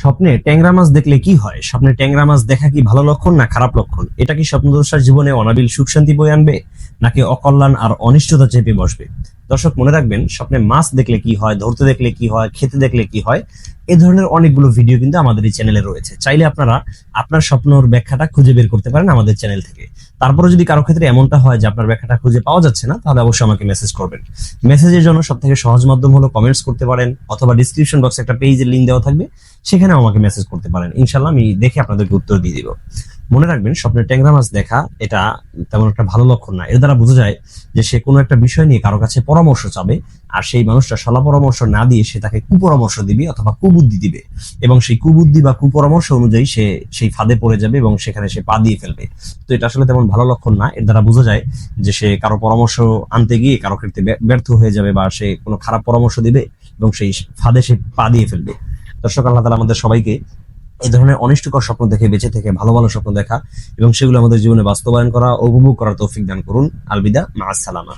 স্বপ্নে ট্যাংরা মাছ দেখলে কি হয়? স্বপ্নে ট্যাংরা মাছ দেখা কি ভালো লক্ষণ না খারাপ লক্ষণ? এটা কি স্বপ্নদর্শার জীবনে অনাবিল সুখ শান্তি বয়ে আনবে, নাকি অকল্যাণ আর অনিশ্চয়তা চেপে বসবে? দর্শক, মনে রাখবেন, স্বপ্নে মাছ দেখলে কি হয়, ধরতে দেখলে কি হয়, খেতে দেখলে কি হয়? এ ধরনের অনেকগুলো ভিডিও কিন্তু আমাদের এই চ্যানেলে রয়েছে। চাইলে আপনারা আপনার স্বপ্নর ব্যাখ্যাটা খুঁজে বের করতে পারেন আমাদের চ্যানেল থেকে। তারপরে যদি কারও ক্ষেত্রে এমনটা হয় যে আপনার ব্যাখ্যাটা খুঁজে পাওয়া যাচ্ছে না, তাহলে অবশ্যই আমাকে মেসেজ করবেন। মেসেজের জন্য সব থেকে সহজ মাধ্যম হলো কমেন্টস করতে পারেন, অথবা ডিসক্রিপশন বক্সে একটা পেজের লিঙ্ক দেওয়া থাকবে সেখানে আমাকে মেসেজ করতে পারেন। ইনশাল্লাহ আমি দেখে আপনাদেরকে উত্তর দিয়ে দিব। মনে রাখবেন স্বপ্নে ট্যাংরা মাছ দেখা এটা তেমন একটা ভালো লক্ষণ না। এর দ্বারা বোঝা যায় যে সে কোনো একটা বিষয় নিয়ে কারও কাছে পরামর্শ চাবে আর সেই মানুষটা সলা পরামর্শ না দিয়ে সে তাকে কুপরামর্শ দিবে অথবা কুবুদ্ধি দিবে এবং সেই কুবুদ্ধি বা কুপরামর্শ অনুযায়ী সে সেই ফাঁদে পড়ে যাবে এবং সেখানে সে পা দিয়ে ফেলবে। তো এটা আসলে তেমন ভালো লক্ষণ না। এর দ্বারা বোঝা যায় যে সে কারও পরামর্শ আনতে গিয়ে কারও ক্ষেত্রে ব্যর্থ হয়ে যাবে বা সে কোনো খারাপ পরামর্শ দিবে এবং সেই ফাঁদে সে পা দিয়ে ফেলবে। দর্শক, আল্লাহ তালা আমাদের সবাইকে এই ধরনের অনিষ্টকর স্বপ্ন দেখে, বেঁচে থেকে ভালো ভালো স্বপ্ন দেখা এবং সেগুলো আমাদের জীবনে বাস্তবায়ন করা উপভোগ করার তৌফিক দান করুন। আলবিদা মা আসসালামা